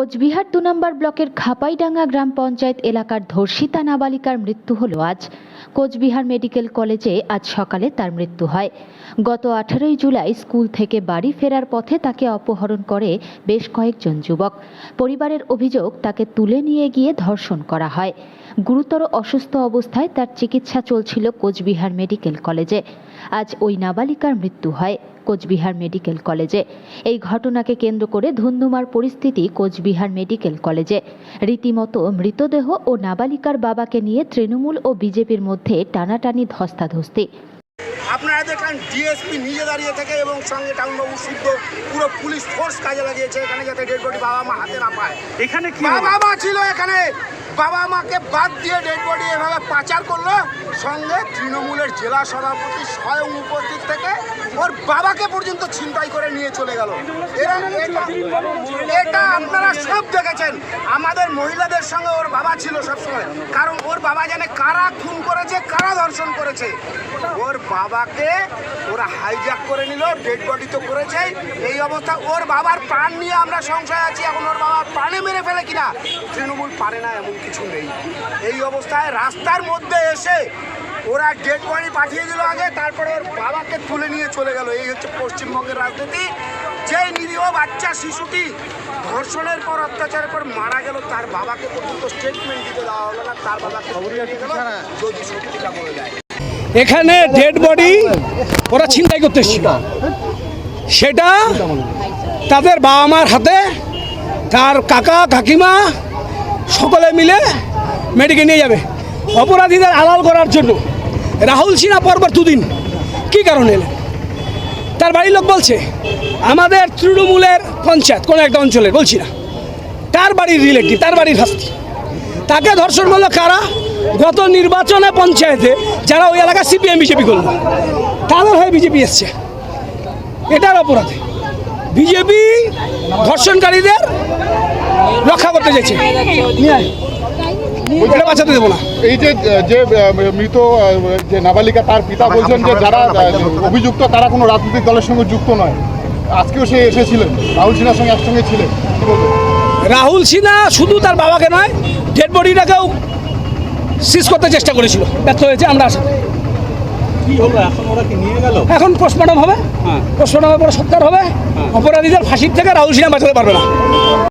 কোচবিহার দু নম্বর ব্লকের খাপাইডাঙ্গা গ্রাম পঞ্চায়েত এলাকার ধর্ষিতা নাবালিকার মৃত্যু হল আজ। কোচবিহার মেডিকেল কলেজে আজ সকালে তার মৃত্যু হয়। গত আঠারোই জুলাই স্কুল থেকে বাড়ি ফেরার পথে তাকে অপহরণ করে বেশ কয়েকজন যুবক। পরিবারের অভিযোগ, তাকে তুলে নিয়ে গিয়ে ধর্ষণ করা হয়। গুরুতর অসুস্থ অবস্থায় তার চিকিৎসা চলছিল কোচবিহার মেডিকেল কলেজে। আজ ওই নাবালিকার মৃত্যু হয় কোচবিহার মেডিকেল কলেজে। এই ঘটনাকে কেন্দ্র করে ধুন্ধুমার পরিস্থিতি কোচবিহার মেডিকেল কলেজে। রীতিমতো মৃতদেহ ও নাবালিকার বাবাকে নিয়ে তৃণমূল ও বিজেপির মধ্যে টানাটানি ধস্তাধস্তি। আপনারা দেখলেন ডিএসপি নিজে দাঁড়িয়ে থেকে এবং সঙ্গে টাউনবাবু শুদ্ধ পুরো পুলিশ ফোর্স কাজে লাগিয়েছে এখানে যাতে ডেড বডি বাবা মা হাতে না পায়। এখানে কি বাবা মা ছিল এখানে। বাবা মাকে বাদ দিয়ে ডেড বডি এভাবে পাচার করল। সঙ্গে তৃণমূলের জেলা সভাপতি স্বয়ং উপস্থিত থেকে ওর বাবাকে পর্যন্ত ছিনতাই করে নিয়ে চলে গেল। এটা- আপনারা সব দেখেছেন। আমাদের মহিলাদের সঙ্গে ওর বাবা ছিল সবসময়। কারণ ওর বাবা জানে কারা খুন করেছে, কারা ধর্ষণ করেছে। ওর বাবাকে ওরা হাইজ্যাক করে নিল ডেড বডি তো করেছে এই অবস্থা। ওর বাবার প্রাণ নিয়ে আমরা সংশয় আছি এখন ওর বাবার প্রাণে মেরে ফেলে কিনা? তৃণমূল পারে না এমন কিছু নেই। এই অবস্থায় রাস্তার মধ্যে এসে ওরা ডেড বডি পাঠিয়ে দিল আগে তারপরে ওর বাবাকে তুলে নিয়ে চলে গেল। এই হচ্ছে পশ্চিমবঙ্গের রাজনীতি। যে নিরীহ বাচ্চা শিশুটি ধর্ষণের পর অত্যাচারের পর মারা গেল তার বাবাকে পর্যন্ত স্টেটমেন্ট দিতে দেওয়া হলো না তার বাবাকে যদি সত্যিটা বলে দেয়। এখানে ডেড বডি ওরা ছিনতাই করতে এসেছিল। সেটা তাদের বাবা মার হাতে, তার কাকা, কাকিমা, সকলে মিলে মেডিকে নিয়ে যাবে। অপরাধীদের আলাল করার জন্য। রাহুল সিনহা পরপর দুদিন। কী কারণে এলেন? তার বাড়ির লোক বলছে, আমাদের তৃণমূলের পঞ্চায়েত, কোনো একটা অঞ্চলের বলছি না, তার বাড়ির রিলেটিভ, তার বাড়ির হাস্তি তাকে ধর্ষণ করল কারা? গত নির্বাচনে পঞ্চায়েতে যারা ওই এলাকা সিপিএম, বিজেপি করল। তাদের হয়ে বিজেপি এসছে। এটার অপরাধে। বিজেপি ধর্ষণকারীদের রক্ষা করতে চাইছে। নিয়ে এটা বাঁচাতে দেবো না। এই যে যে মৃত যে নাবালিকা তার পিতা বলছেন যে যারা অভিযুক্ত তারা কোনো রাজনৈতিক দলের সঙ্গে যুক্ত নয়। আজকেও সে এসেছিলেন। রাহুল সিনহার সঙ্গে একসঙ্গে ছিলেন। রাহুল সিনহা শুধু তার বাবাকে নয় ডেড বডিটাকেও সিজ করতে চেষ্টা করেছিল। ব্যর্থ হয়েছে আমরা আশা হলো এখন পোস্টমর্টম হবে। পোস্টমর্টমের পরে সৎকার হবে। অপরাধীদের ফাঁসির থেকে রাহুল সিনহা বাঁচাতে পারবে না।